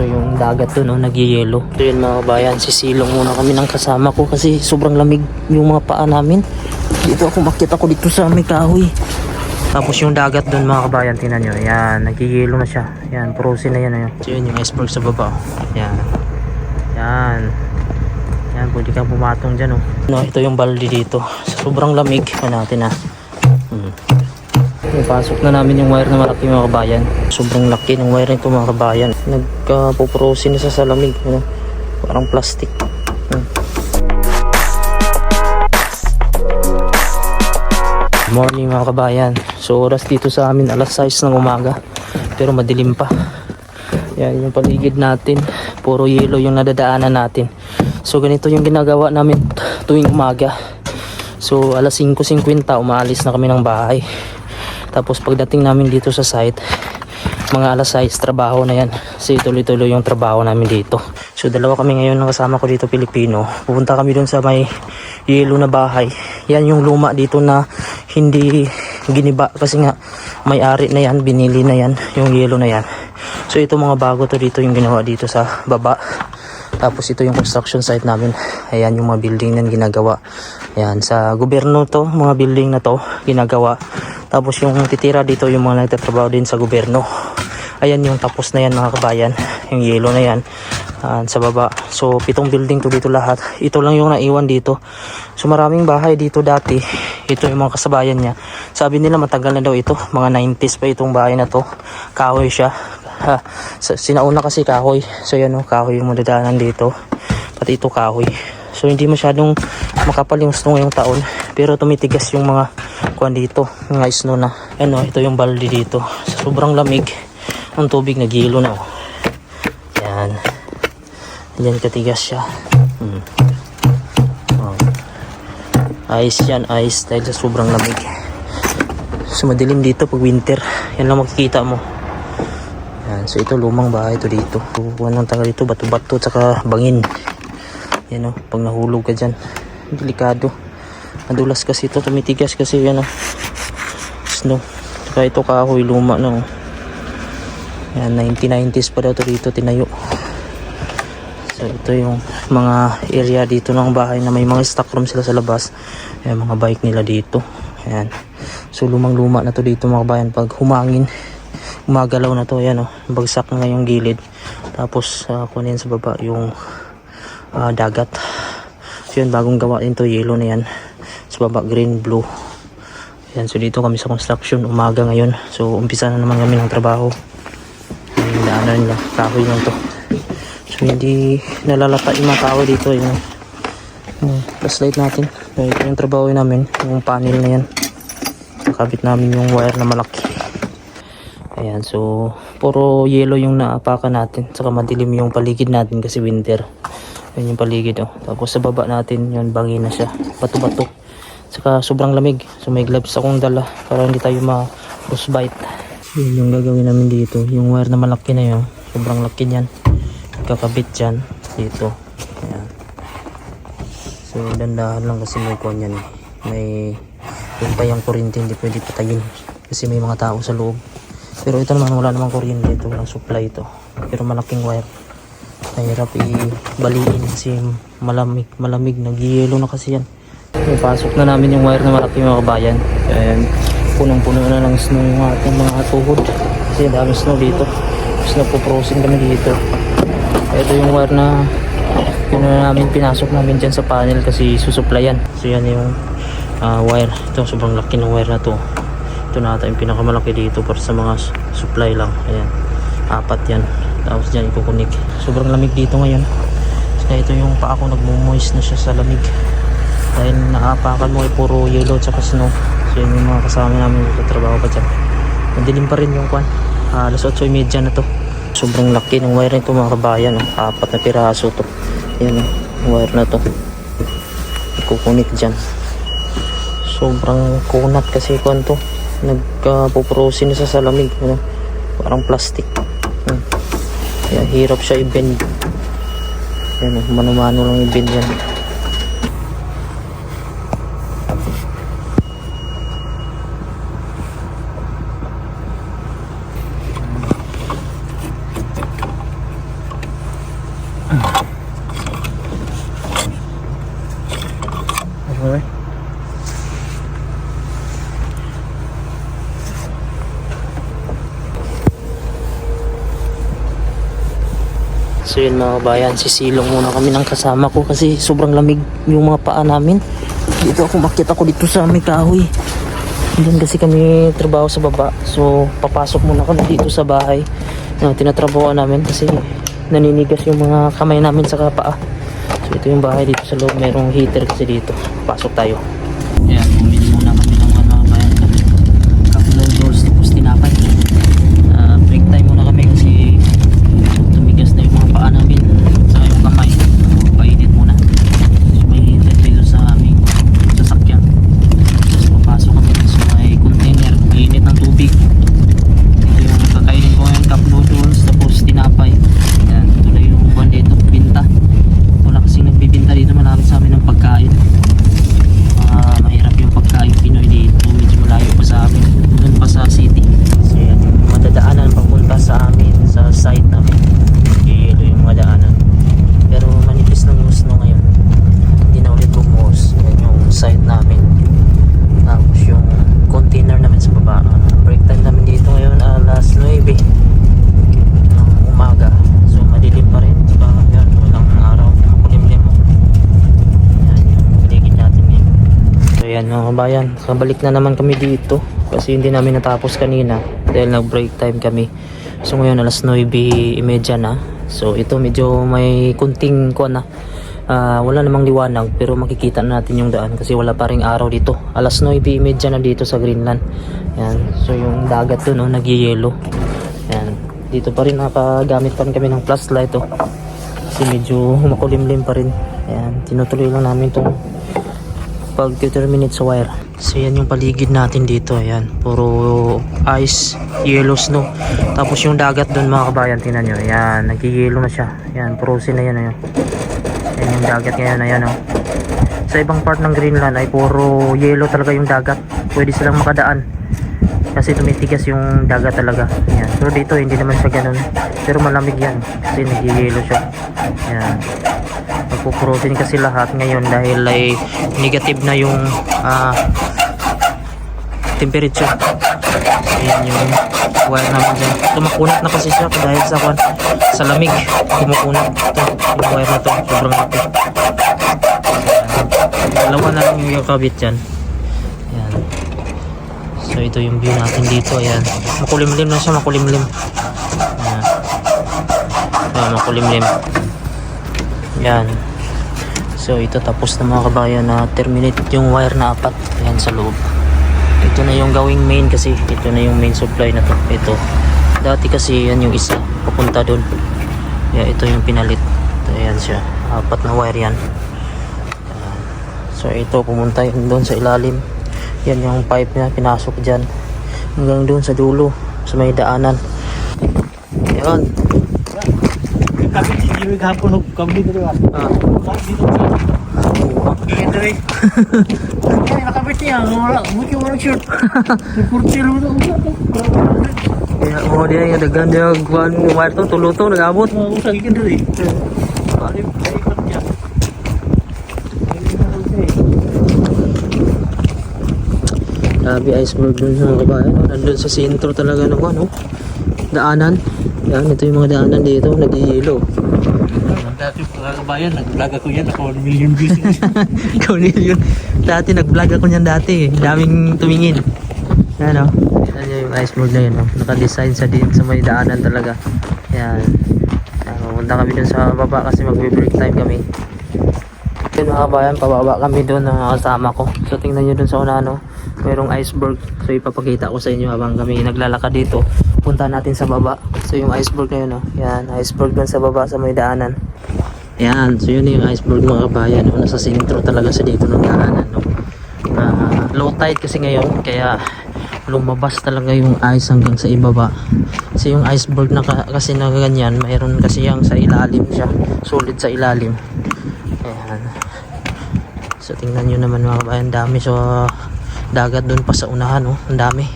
So yung dagat doon, no, nagyayelo. So yun mga kabayan, sisilong muna kami ng kasama ko kasi sobrang lamig yung mga paa namin. Dito ako, makita ko dito sa may kahoy. Tapos yung dagat doon mga kabayan, tinan nyo. Yan, nagyayelo na siya. Yan, frozen na yan. Ayan. So yun yung iceberg sa baba. oh. Yan. Yan. Yan, pwede kang pumatong dyan. Oh. No, ito yung balde dito. Sobrang lamig. Ano natin ah. Ipasok na namin yung wire na malaki mga kabayan. Sobrang laki ng wire nito mga kabayan. Nagka-puprosin na sa salamig. Ano? Parang plastic. Hmm. Morning mga kabayan. So oras dito sa amin alas 6 ng umaga. Pero madilim pa. Yan yung paligid natin. Puro yelo yung nadadaanan natin. So ganito yung ginagawa namin tuwing umaga. So alas 5.50 umaalis na kami ng bahay. Tapos pagdating namin dito sa site, mga alas 6 trabaho na yan. Kasi tuloy-tuloy yung trabaho namin dito. So dalawa kami ngayon ng kasama ko dito Pilipino. Pupunta kami dun sa may yelo na bahay. Yan yung luma dito na hindi giniba kasi nga may ari na yan, binili na yan, yung yelo na yan. So ito mga bago to dito yung ginawa dito sa baba. Tapos ito yung construction site namin. Ayan yung mga building na ginagawa. Ayan sa gobyerno to, mga building na to ginagawa. Tapos yung titira dito yung mga nagtatrabaho din sa gobyerno. Ayan yung tapos na yan mga kabayan. Yung yelo na yan. ah, sa baba. So pitong building to dito lahat. Ito lang yung naiwan dito. So maraming bahay dito dati. Ito yung mga kasabayan niya. Sabi nila matagal na daw ito. Mga 90s pa itong bahay na to. Kahoy siya. Ha, sinauna kasi kahoy. So yan o, kahoy yung madadaanan dito. Pati ito kahoy. So hindi masyadong makapal yung snow ngayong taon. Pero tumitigas yung mga kuan dito. Mga snow na. Ano, ito yung balde dito. Sobrang lamig. Ang tubig nagilo na oh. Yan. Yan katigas siya. Hmm. Oh. Ice yan, ice dahil sa sobrang lamig. So madilim dito pag winter. Yan lang makikita mo. Yan. So ito lumang bahay to dito. Kukuha ng taga dito, bato-bato tsaka bangin. Yan o, pag nahulog ka dyan. Delikado. Madulas kasi ito, tumitigas kasi yan o. Snow. Tsaka ito kahoy, luma na o. Yan, 1990s pa daw to dito tinayo. So ito yung mga area dito ng bahay na may mga stock room sila sa labas. Ayan, mga bike nila dito. Ayan. So lumang luma na to dito mga bayan. Pag humangin, umagalaw na to. Ayan o, bagsak na yung gilid. Tapos uh, kunin sa baba yung ah, dagat. So yun, bagong gawa din to. Yellow na yan. Sa baba, green, blue. Ayan, so dito kami sa construction. Umaga ngayon. So umpisa na naman kami ng trabaho. Yung daanan nila. Kahoy lang to. So hindi nalalata yung mga tao dito. Yung, yung flashlight natin. So, ito yung trabaho namin. Yung panel na yan. Nakabit namin yung wire na malaki. Ayan, so puro yellow yung naapakan natin. Saka madilim yung paligid natin kasi winter. Yan yung paligid oh. Tapos sa baba natin, yun bangi na siya. Bato-bato. Saka sobrang lamig. So may gloves akong dala para hindi tayo ma-frostbite. Yun yung gagawin namin dito. Yung wire na malaki na yun. Sobrang laki niyan. Kakabit dyan. Dito. Ayan. So dandahan lang kasi may kuwan yan. eh. May yung pa yung kuryente hindi pwede patayin. Kasi may mga tao sa loob. Pero ito naman wala namang kuryente ito. Walang supply ito. Pero malaking wire. Mahirap i-baliin kasi malamig. Malamig. Nag-yelo na kasi yan. Ipasok na namin yung wire na malaki mga kabayan. Ayan. Punong-puno na ng snow yung ating mga tuhod. Kasi dami snow dito. Tapos nagpo-frozen kami dito. Ito yung wire na yun na namin pinasok namin dyan sa panel kasi susuplayan. So yan yung ah, wire. Ito sobrang laki ng wire na to. Ito na ata yung pinakamalaki dito para sa mga supply lang. Ayan. Apat yan. Tapos dyan ikukunik. Sobrang lamig dito ngayon. Kaya ito yung paa ko nagmumoist na siya sa lamig. Dahil naapakan mo ay puro yellow tsaka snow. So yun yung mga kasama namin sa trabaho pa dyan. Madilim pa rin yung kwan. Alas 8.30 na to. Sobrang laki ng wire nito mga kabayan. Oh. Apat na piraso to. Yan oh, wire na to. Ikukunik dyan. Sobrang kunat kasi kwan to. Nagpuprosin na sa salamig. Ano? Parang plastic. Kaya hirap siya i-bend. Yan mano-mano lang i-bend yan. So yun mga kabayan, sisilong muna kami ng kasama ko kasi sobrang lamig yung mga paa namin. Dito ako makita ko dito sa may kahoy. Diyan kasi kami trabaho sa baba. So papasok muna kami dito sa bahay na tinatrabaho namin kasi naninigas yung mga kamay namin sa paa. So ito yung bahay dito sa loob. Merong heater kasi dito. Pasok tayo. Ayan, bumili muna kami ng ano, bayan kami. Couple of rolls tapos tinapay. Ah, break time muna kami kasi tumigas na yung mga paa namin sa yung kamay. So, painit muna. So, may heater dito sa aming sasakyan. Tapos papasok kami dito sa may container. Mainit ng tubig. Ito yung kakainin ko ngayon cup noodles tapos tinapay. Yan, ito na yung buwan dito, binta. Wala kasing nagbibinta dito malapit sa amin ng pagkain. Ah, mahirap yung pagkain Pinoy dito. Medyo malayo pa sa amin. Doon pa sa city. So yan yung madadaanan papunta sa amin sa site namin. Hilo yung mga daanan. Pero manipis ng snow ngayon. Hindi na ulit bumuhos. Yan yung site namin. Tapos yung container namin sa baba. Ah, break time namin dito ngayon alas 9 ng umaga. So madilim pa rin. Diba? Yan, walang araw. Makulimlim. Yan yung paligid natin ngayon. So yan mga kabayan, kabalik na naman kami dito kasi hindi namin natapos kanina dahil nag break time kami. So ngayon alas 9.30 na. So ito medyo may kunting kuan na. Ah, wala namang liwanag pero makikita na natin yung daan kasi wala pa ring araw dito. Alas 9.30 na dito sa Greenland. Yan. So yung dagat doon oh, nagyeyelo. Yan. Dito pa rin nakagamit pa rin kami ng flashlight oh. Kasi medyo makulimlim pa rin. Yan. Tinutuloy lang namin tong pag terminate sa wire. So yan yung paligid natin dito. Ayan. Puro ice, yellow snow. Tapos yung dagat doon mga kabayan, tingnan nyo. Ayan, nag-yellow na siya. Ayan, frozen na yan. Ayan. Ayan yung dagat ngayon. Ayan o. Sa ibang part ng Greenland ay puro yellow talaga yung dagat. Pwede silang makadaan. Kasi tumitigas yung dagat talaga. Ayan. Pero dito hindi naman siya ganun. Pero malamig yan. Kasi nag-yellow siya. Ayan magpo-frozen kasi lahat ngayon dahil ay negative na yung ah, temperature. Ayan yung wire naman dyan. Tumakunat na kasi siya dahil sa kwan, sa lamig. Tumukunat. Ito, yung wire na to. Sobrang. Ayan. Dalawa na lang yung kabit dyan. Ayan. So ito yung view natin dito. Ayan. Makulimlim na siya. Makulimlim. Ayan. Ayan, makulimlim. Yan. So ito tapos na mga kabayan na terminate yung wire na apat. Yan sa loob. Ito na yung gawing main kasi ito na yung main supply na to. Ito. Dati kasi yan yung isa papunta doon. Yeah, ito yung pinalit. Ito yan siya. Apat na wire. Yan. So ito pumunta yun doon sa ilalim. Yan yung pipe niya pinasok dyan. Hanggang doon sa dulo sa may daanan. Yan. Kami Jimmy kahapon kami dito ah. Ah. Dito. Kaya. Kaya nakabit niya, wala, buti wala shirt. Kurtil mo to. Ya, oh dia yang dagan dia kuan wire tu tulu tu nagabot. Mo usag ikan dre. Balik kay Grabe iceberg dun sa mga kabayan. no? Nandun sa sentro talaga ng ano, daanan. Yan, ito yung mga daanan dito, nag-iilo. Dati mga kabayan, nag-vlog ako yan, ako million views. Yun. Dati nag-vlog ako niyan dati. eh. Daming tumingin. Yan o. Yan yung iceberg na yun. Oh. Naka-design sa din sa may daanan talaga. Yan. Yan, Pupunta kami dun sa baba kasi mag-break time kami. Yun mga kabayan, pababa kami doon ng kasama ko. So tingnan nyo doon sa una no, mayroong iceberg. So ipapakita ko sa inyo habang kami naglalakad dito. Punta natin sa baba. So yung iceberg na yun, oh. yan, iceberg doon sa baba sa may daanan. Yan, so yun yung iceberg mga kabayan. No? Nasa sentro talaga sa dito ng daanan. No? Ah, low tide kasi ngayon, kaya lumabas talaga yung ice hanggang sa ibaba. Kasi yung iceberg na ka- kasi na ganyan, mayroon kasi yung sa ilalim siya. Solid sa ilalim. Ayan. So tingnan nyo naman mga kabayan, dami. So dagat doon pa sa unahan, oh. ang dami.